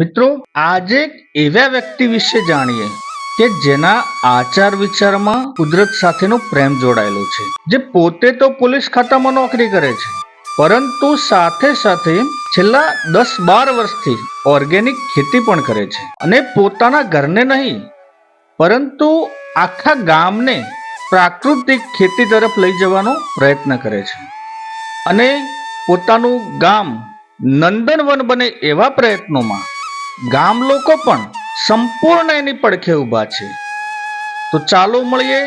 મિત્રો, આજે એવા વ્યક્તિ વિશે જાણીએ કે જેના આચાર વિચારમાં કુદરત સાથેનો પ્રેમ જોડાયેલો છે. જે પોતે તો પોલીસ ખાતામાં નોકરી કરે છે, પરંતુ સાથે સાથે છેલ્લા દસ બાર વર્ષથી ઓર્ગેનિક ખેતી પણ કરે છે અને પોતાના ઘરને નહીં, પરંતુ આખા ગામને પ્રાકૃતિક ખેતી તરફ લઈ જવાનો પ્રયત્ન કરે છે. અને પોતાનું ગામ નંદનવન બને એવા પ્રયત્નોમાં ગામ લોકો પણ સંપૂર્ણ એની પડખે ઊભા છે. તો ચાલો મળીએ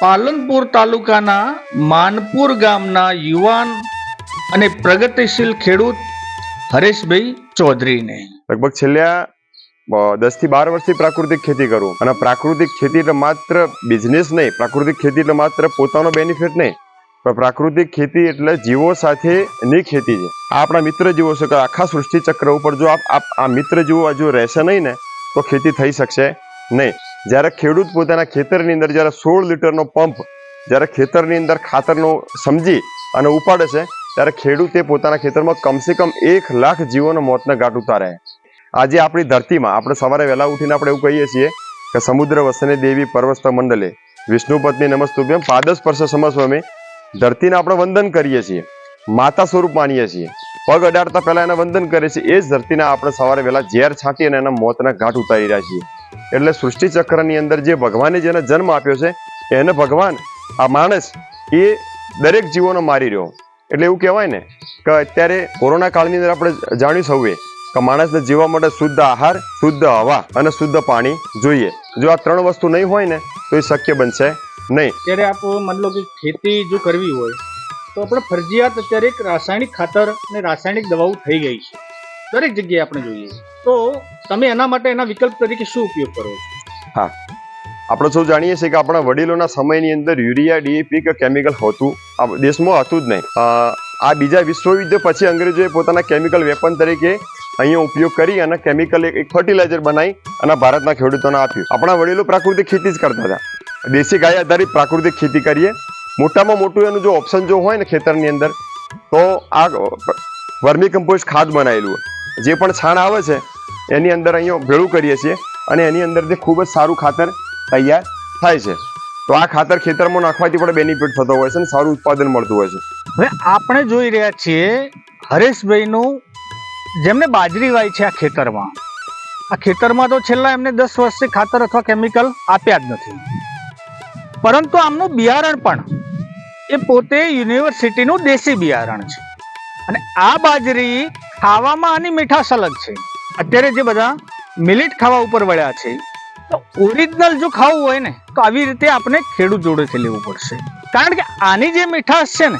પાલનપુર તાલુકાના માનપુર ગામના યુવાન અને પ્રગતિશીલ ખેડૂત હરેશભાઈ ચૌધરીને. લગભગ છેલ્લા દસથી બાર વર્ષથી પ્રાકૃતિક ખેતી કરું. અને પ્રાકૃતિક ખેતી એટલે માત્ર બિઝનેસ નહીં, પ્રાકૃતિક ખેતી એટલે માત્ર પોતાનો બેનિફિટ નહીં. પ્રાકૃતિક ખેતી એટલે જીવો સાથેની ખેતી છે. આપણા મિત્ર જીવો છે, કે આખા સૃષ્ટિ ચક્ર ઉપર જો આપ આ મિત્ર જીવો જો રહેશે નહીં ને, તો ખેતી થઈ શકશે નહીં. જ્યારે ખેડૂત પોતાના ખેતરની અંદર, જ્યારે સોળ લીટરનો પંપ જ્યારે ખેતરની અંદર ખાતરનો સમજી અને ઉપાડે છે, ત્યારે ખેડૂતે પોતાના ખેતરમાં કમસે કમ એક લાખ જીવોનો મોતને ઘાટ ઉતારે આજે આપણી ધરતીમાં, આપણે સવારે વહેલા ઉઠીને આપણે એવું કહીએ છીએ કે સમુદ્ર વસને દેવી પર્વસ્ત મંડલે. વિષ્ણુ પત્ની નમસ્તુભ્યમ. પાદ સ્પર્શ સમસ્વમે. ધરતીને આપણે વંદન કરીએ છીએ. માતા સ્વરૂપ માનીએ છીએ. પગ અડાડતા પહેલા એને વંદન કરીએ છીએ એ જ ધરતીને આપણે સવારે વહેલા ઝેર છાંટી અને એના મોતના ઘાટ ઉતારી રહ્યા છીએ. એટલે સૃષ્ટિ ચક્રની અંદર જે ભગવાને જેને જન્મ આપ્યો છે, એને ભગવાન, આ માણસ, એ દરેક જીવોને મારી રહ્યો. એટલે એવું કહેવાય ને કે અત્યારે કોરોના કાળની અંદર આપણે જાણ્યું સૌએ કે માણસને જીવવા માટે શુદ્ધ આહાર, શુદ્ધ હવા અને શુદ્ધ પાણી જોઈએ. જો આ ત્રણ વસ્તુ નહીં હોય ને, તો એ શક્ય બનશે. નહીં. અત્યારે આપ માની લો કે ખેતી જો કરવી હોય તો આપણે ફરજિયાત અત્યારે એક રાસાયણિક ખાતર અને રાસાયણિક દવાઓ થઈ ગઈ છે. દરેક જગ્યાએ આપણે જોઈએ. તો તમે એના માટે એના વિકલ્પ તરીકે શું ઉપયોગ કરો છો? આપણે સૌ જાણીએ છીએ કે આપણા વડીલોના સમયની અંદર યુરિયા ડીએપી કે કેમિકલ હોતું આ દેશમાં હતું જ નહીં. આ બીજા વિશ્વયુદ્ધ પછી અંગ્રેજોએ પોતાના કેમિકલ વેપન તરીકે અહીંયા ઉપયોગ કરી અને કેમિકલ એક ફર્ટિલાઇઝર બનાવી અને ભારતના ખેડૂતોને આપ્યું. આપણા વડીલો પ્રાકૃતિક ખેતી જ કરતા હતા. દેશી ગાય આધારિત પ્રાકૃતિક ખેતી કરીએ. મોટામાં મોટું એનું જો ઓપ્શન જો હોય ને ખેતરની અંદર, તો આ વર્મી કમ્પોસ્ટ ખાદ બનાવેલું જે પણ છાણ આવે છે, એની અંદર અહીંયા ભેળું કરીએ છીએ અને એની અંદરથી ખૂબ જ સારું ખાતર તૈયાર થાય છે. તો આ ખાતર ખેતરમાં નાખવાથી પણ બેનિફિટ થતો હોય છે અને સારું ઉત્પાદન મળતું હોય છે. હવે આપણે જોઈ રહ્યા છીએ હરેશભાઈનું જેમને બાજરી વાય છે આ ખેતરમાં. આ ખેતરમાં તો છેલ્લા એમને દસ વર્ષથી ખાતર અથવા કેમિકલ આપ્યા જ નથી. પરંતુ આમનું બિયારણ પણ એ પોતે યુનિવર્સિટીનું દેશી બિયારણ છે. અને આ બાજરી ખાવામાં આની મીઠાશ અલગ છે. અત્યારે જે બધા મિલિટ ખાવા ઉપર વળ્યા છે, તો ઓરિજિનલ જો ખાવું હોય ને, તો આવી રીતે આપણે ખેડૂત જોડેથી લેવું પડશે. કારણ કે આની જે મીઠાશ છે ને,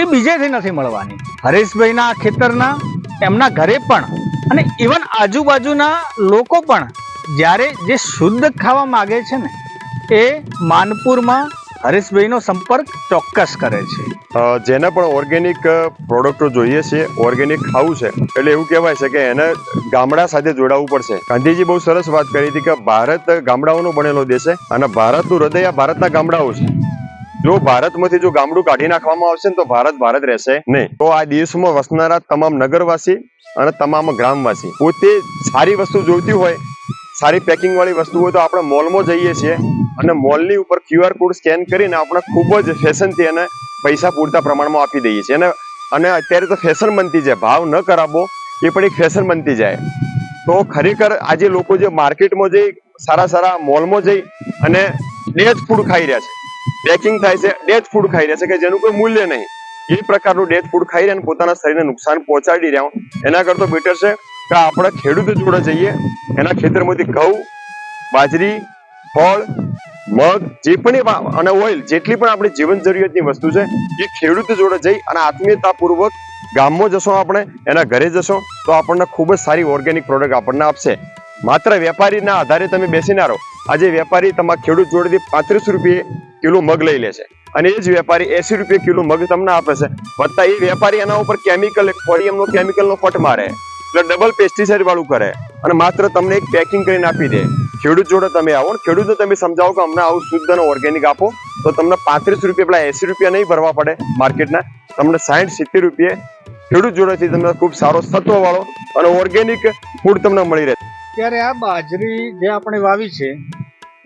એ બીજેથી નથી મળવાની. હરેશભાઈના ખેતરના, એમના ઘરે પણ, અને ઇવન આજુબાજુના લોકો પણ જ્યારે જે શુદ્ધ ખાવા માગે છે ને એ માનપુરમાં હરેશભાઈનો સંપર્ક ચોક્કસ કરે છે. જેને પણ ઓર્ગેનિક પ્રોડક્ટો જોઈએ છે, ઓર્ગેનિક ખાવું છે, એટલે એવું કહેવાય છે કે એને ગામડા સાથે જોડાવવું પડશે. ગાંધીજી બહુ સરસ વાત કરી હતી કે ભારત ગામડાઓનો બનેલો દેશ છે અને ભારતનું હૃદય આ ભારતના ગામડાઓ છે. જો ભારતમાંથી જો ગામડું કાઢી નાખવામાં આવશે ને તો ભારત ભારત રહેશે નહીં. તો આ દેશમાં વસનારા તમામ નગરવાસી અને તમામ ગ્રામવાસી પોતે સારી વસ્તુ જોઈતી હોય, સારી પેકિંગ વાળી વસ્તુ હોય તો આપણે મોલમાં જઈએ છીએ. અને મોલની ઉપર ક્યુઆર કોડ સ્કેન કરીને આપણે ખૂબ જ ફેશનથી એને પૈસા પૂરતા પ્રમાણમાં આપી દઈએ છીએ. અને અને અત્યારે તો ફેશન બનતી જાય. ભાવ ન કરાવો, એ પણ એક ફેશન બનતી જાય. તો ખરેખર આજે લોકો જે માર્કેટમાં જઈ, સારા સારા મોલમાં જઈ અને ડેથ ફૂડ ખાઈ રહ્યા છે. પેકિંગ થાય છે ડેથ ફૂડ ખાઈ રહ્યા છે કે જેનું કોઈ મૂલ્ય નહીં. એ પ્રકારનું ડેથ ફૂડ ખાઈ રહ્યા પોતાના શરીરને નુકસાન પહોંચાડી રહ્યા એના કરતો બેટર છે કે આપણે ખેડૂત જોડે જઈએ. એના ખેતરમાંથી ઘઉં, બાજરી ફળ મગ જે પણ અને ઓઇલ જેટલી પણ આપણી જીવન જરૂરિયાતની વસ્તુ છે, એ ખેડૂત જોડે જઈ અને આત્મીયતાપૂર્વક ગામમાં જશો આપણે, એના ઘરે જશો, તો આપણને ખૂબ જ સારી ઓર્ગેનિક પ્રોડક્ટ આપણને આપશે. માત્ર વેપારીના આધારે તમે બેસી ના રહો આજે વેપારી તમારા ખેડૂત જોડેથી પાંત્રીસ રૂપિયે કિલો મગ લઈ લે છે. અને એ જ વેપારી એસી રૂપિયે કિલો મગ તમને આપે છે. વત્તા એ વેપારી એના ઉપર કેમિકલ ફોડિયમનો કેમિકલનો ફટ મારે. એટલે ડબલ પેસ્ટિસાઇડ વાળું કરે. અને માત્ર તમને એક પેકિંગ કરીને આપી દે. ખેડૂત જોડે તમે આવો ને ખેડૂતને તમે સમજાવો કે અમને આવું શુદ્ધ અને ઓર્ગેનિક આપો, તો તમને પાંત્રીસ રૂપિયા, પેલા એસી રૂપિયા નહીં ભરવા પડે માર્કેટના. તમને સાઠ સિત્તેર રૂપિયે ખેડૂત જોડેથી તમને ખૂબ સારો સત્વ વાળો અને ઓર્ગેનિક ફૂડ તમને મળી રહે. ત્યારે આ બાજરી જે આપણે વાવી છે,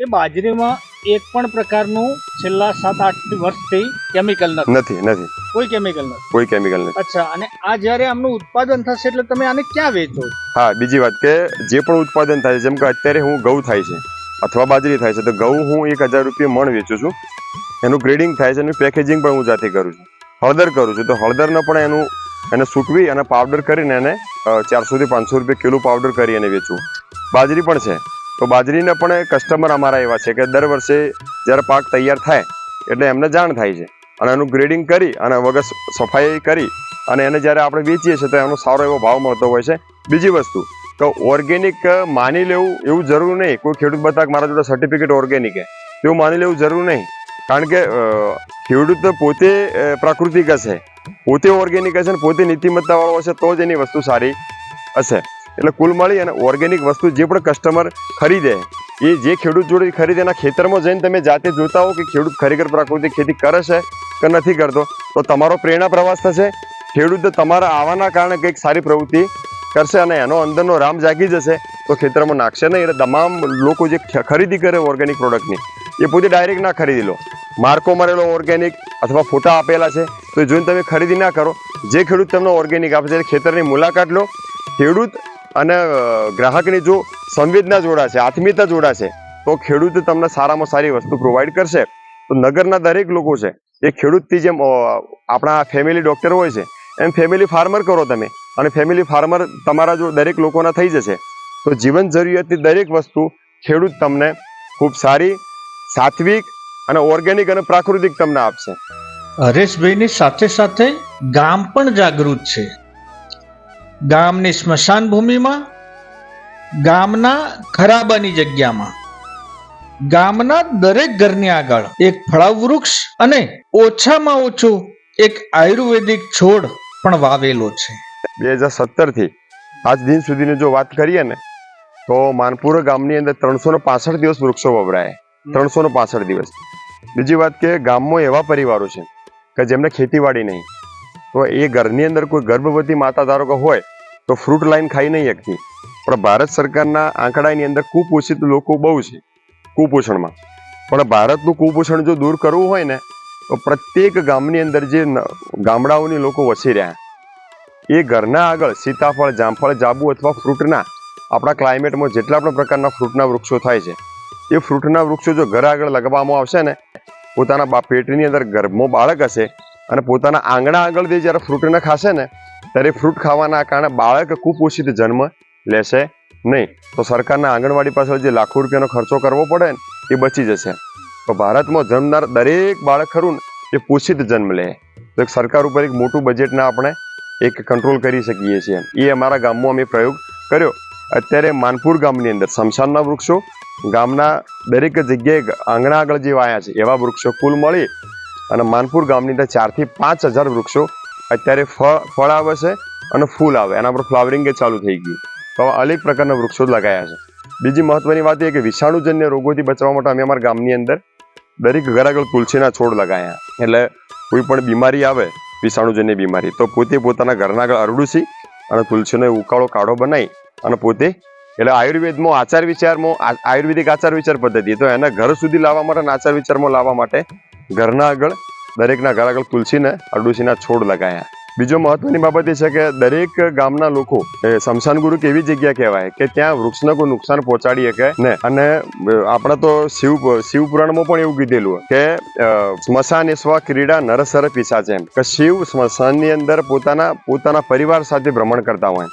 એ બાજરીમાં એક પણ પ્રકારનું છેલ્લા સાત આઠ વર્ષથી કેમિકલ નથી. નથી કોઈ કેમિકલ નથી. કોઈ કેમિકલ નથી. અચ્છા અને આ જ્યારે આમનું ઉત્પાદન થશે એટલે તમે આને ક્યાં વેચો? હા બીજી વાત કે જે પણ ઉત્પાદન થાય છે જેમ કે અત્યારે હું ઘઉં થાય છે અથવા બાજરી થાય છે તો ઘઉં હું એક હજાર રૂપિયા મણ વેચું છું. એનું ગ્રેડિંગ થાય છે એનું પેકેજિંગ પણ હું જાતે કરું છું. હળદર કરું છું તો હળદરને પણ એનું એને સૂકવી અને પાવડર કરીને એને ચારસોથી પાંચસો રૂપિયા કિલો પાવડર કરી અને વેચવું બાજરી પણ છે. તો બાજરીને પણ કસ્ટમર અમારા એવા છે કે દર વર્ષે જ્યારે પાક તૈયાર થાય, એટલે એમને જાણ થાય છે. અને એનું ગ્રેડિંગ કરી અને વગર સફાઈ કરી અને એને જ્યારે આપણે વેચીએ છીએ તો એનો સારો એવો ભાવ મળતો હોય છે. બીજી વસ્તુ, તો ઓર્ગેનિક માની લેવું એવું જરૂર નહીં. કોઈ ખેડૂત બતાક મારા જોડે સર્ટિફિકેટ ઓર્ગેનિક છે. તેવું માની લેવું જરૂર નહીં. કારણ કે ખેડૂત પોતે પ્રાકૃતિક હશે. પોતે ઓર્ગેનિક હશે ને પોતે નીતિમત્તાવાળો હશે તો જ એની વસ્તુ સારી હશે. એટલે કુલ મળી અને ઓર્ગેનિક વસ્તુ જે પણ કસ્ટમર ખરીદે, એ જે ખેડૂત જોડે ખરીદે, એના ખેતરમાં જઈને તમે જાતે જોતા હો કે ખેડૂત ખરેખર પ્રાકૃતિક ખેતી કરે છે કે નથી કરતો, તો તમારો પ્રેરણા પ્રવાસ થશે. ખેડૂત તમારા આવવાના કારણે કંઈક સારી પ્રવૃત્તિ કરશે અને એનો અંદરનો રામ જાગી જશે, તો ખેતરમાં નાખશે નહીં. એટલે તમામ લોકો જે ખરીદી કરે ઓર્ગેનિક પ્રોડક્ટની એ પોતે ડાયરેક્ટ ના ખરીદી લો. માર્કો મરેલો ઓર્ગેનિક અથવા ફોટા આપેલા છે, તો જોઈને તમે ખરીદી ના કરો. જે ખેડૂત તમને ઓર્ગેનિક આપે છે ખેતરની મુલાકાત લો. ખેડૂત અને ગ્રાહકની જો સંવેદના જોડાશે આત્મીયતા જોડાશે તો ખેડૂત તમને સારામાં સારી વસ્તુ પ્રોવાઈડ કરશે. તો નગરના દરેક લોકો છે, એ ખેડૂતથી જેમ આપણા ફેમિલી ડૉક્ટર હોય છે, એમ ફેમિલી ફાર્મર કરો તમે. અને ફેમિલી ફાર્મર તમારા જો દરેક લોકોના થઈ જશે, તો જીવન જરૂરિયાતની દરેક વસ્તુ ખેડૂત તમને ખૂબ સારી, સાત્વિક અને ઓર્ગેનિક અને પ્રાકૃતિક તમને આપશે. હરેશભાઈની સાથે સાથે ગામ પણ જાગૃત છે. ગામની સ્મશાન ભૂમિમાં ગામના ખરાબાની જગ્યામાં. ગામના દરેક ઘરની આગળ એક ફળાવ વૃક્ષ અને ઓછામાં ઓછું એક આયુર્વેદિક છોડ પણ વાવેલો છે. બે હજાર સત્તરથી આજ દિન સુધીની જો વાત કરીએ ને, તો માનપુર ગામની અંદર ત્રણસો ને પાસઠ દિવસ વૃક્ષો વવરાય ત્રણસો પાસઠ દિવસ. બીજી વાત કે ગામમાં એવા પરિવારો છે કે જેમને ખેતીવાડી નહીં. તો એ ઘરની અંદર કોઈ ગર્ભવતી માતા ધારો કે હોય, તો ફ્રૂટ લાઈન ખાઈ નહીં શકતી. પણ ભારત સરકારના આંકડાની અંદર કુપોષિત લોકો બહુ છે, કુપોષણમાં. પણ ભારતનું કુપોષણ જો દૂર કરવું હોય ને, તો પ્રત્યેક ગામની અંદર જે ગામડાઓની લોકો વસી રહ્યા. એ ઘરના આગળ સીતાફળ, જામફળ, જાબુ અથવા ફ્રૂટના આપણા ક્લાઇમેટમાં જેટલા પણ પ્રકારના ફ્રૂટના વૃક્ષો થાય છે, એ ફ્રૂટના વૃક્ષો જો ઘર આગળ લગાવવામાં આવશે ને, પોતાના પેટની અંદર ગર્ભમાં બાળક હશે અને પોતાના આંગણા આગળ જે જ્યારે ફ્રૂટને ખાશે ને, ત્યારે ફ્રૂટ ખાવાના કારણે બાળક કુપોષિત જન્મ લેશે નહીં. તો સરકારના આંગણવાડી પાછળ જે લાખો રૂપિયાનો ખર્ચો કરવો પડે ને, એ બચી જશે. તો ભારતમાં જન્મનાર દરેક બાળક ખરું ને, એ પોષિત જન્મ લે. તો એક સરકાર ઉપર એક મોટું બજેટના આપણે એક કંટ્રોલ કરી શકીએ છીએ. એ અમારા ગામમાં અમે પ્રયોગ કર્યો. અત્યારે માનપુર ગામની અંદર, શમશાનના વૃક્ષો, ગામના દરેક જગ્યાએ આંગણા આગળ જે વાયા છે, એવા વૃક્ષો કુલ મળી અને માનપુર ગામની અંદર ચારથી પાંચ હજાર વૃક્ષો અત્યારે ફળ ફળ આવે છે અને ફૂલ આવે. એના પર ફ્લાવરિંગ ચાલુ થઈ ગયું. તો અનેક પ્રકારના વૃક્ષો લગાયા છે. બીજી મહત્વની વાત એ કે વિષાણુજન્ય રોગોથી બચવા માટે અમે અમારા ગામની અંદર દરેક ઘર આગળ તુલસીના છોડ લગાયા. એટલે કોઈ પણ બીમારી આવે, વિષાણુજન્ય બીમારી, તો પોતે પોતાના ઘરના આગળ અરડુસી અને તુલસીનો ઉકાળો કાઢો બનાવી અને પોતે એટલે આયુર્વેદમાં આચાર વિચારમાં આયુર્વેદિક આચાર વિચાર પદ્ધતિ, તો એના ઘર સુધી લાવવા માટે આચાર વિચારમાં લાવવા માટે ઘરના આગળ દરેકના ઘર આગળ તુલસીને અરડુસીના છોડ લગાયા. બીજો મહત્વની બાબત એ છે કે દરેક ગામના લોકો, એ સ્મશાન ગુરુ કે એવી જગ્યા કહેવાય કે ત્યાં વૃક્ષને કોઈ નુકસાન પહોંચાડી શકે ને. અને આપણા તો શિવ શિવ પુરાણમાં પણ એવું કીધેલું કે સ્મશાન એ સ્વ ક્રીડા નરસર પિશાચ એમ. કે શિવ સ્મશાનની અંદર પોતાના પોતાના પરિવાર સાથે ભ્રમણ કરતા હોય.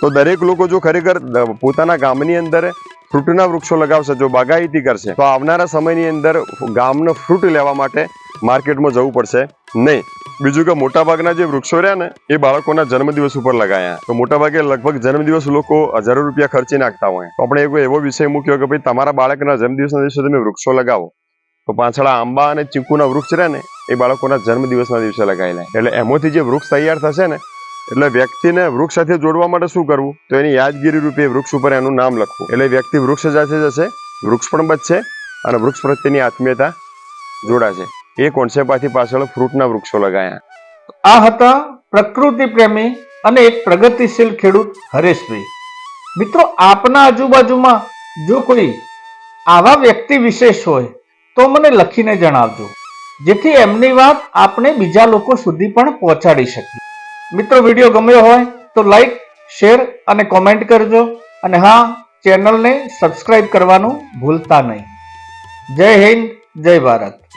તો દરેક લોકો જો ખરેખર પોતાના ગામની અંદર ફ્રૂટના વૃક્ષો લગાવશે, જો બાગાયતી કરશે, તો આવનારા સમયની અંદર ગામનો ફ્રૂટ લેવા માટે માર્કેટમાં જવું પડશે નહીં. બીજું કે મોટાભાગના જે વૃક્ષો રહ્યા ને, એ બાળકોના જન્મદિવસ ઉપર લગાયા. તો મોટાભાગે લગભગ જન્મદિવસ લોકો હજારો રૂપિયા ખર્ચી નાખતા હોય. તો આપણે એક એવો વિષય મૂક્યો કે ભાઈ, તમારા બાળકના જન્મદિવસના દિવસે તમે વૃક્ષો લગાવો. તો પાછળ આંબા અને ચીકુના વૃક્ષ રહે ને, એ બાળકોના જન્મદિવસના દિવસે લગાયેલા. એટલે એમાંથી જે વૃક્ષ તૈયાર થશે ને એટલે વ્યક્તિને વૃક્ષ સાથે જોડવા માટે શું કરવું? તો એની યાદગીરી રૂપે વૃક્ષ ઉપર એનું નામ લખવું. એટલે વ્યક્તિ વૃક્ષ સાથે જશે, વૃક્ષ પણ બચશે અને વૃક્ષ પ્રત્યેની આત્મીયતા જોડાશે. એ કોન્સેપ્ટમાંથી પાછળ ફ્રૂટના વૃક્ષો લગાયા. આ હતા પ્રકૃતિ પ્રેમી અને એક પ્રગતિશીલ ખેડૂત હરેશભાઈ. મિત્રો, આપના આજુબાજુમાં જો કોઈ આવા વ્યક્તિ વિશેષ હોય, તો મને લખીને જણાવજો, જેથી એમની વાત આપણે બીજા લોકો સુધી પણ પહોંચાડી શકીએ. મિત્રો વીડિયો ગમ્યો હોય તો લાઈક શેર અને કોમેન્ટ કરજો. અને હા ચેનલને સબસ્ક્રાઈબ કરવાનું ભૂલતા નહીં. જય હિન્દ, જય ભારત.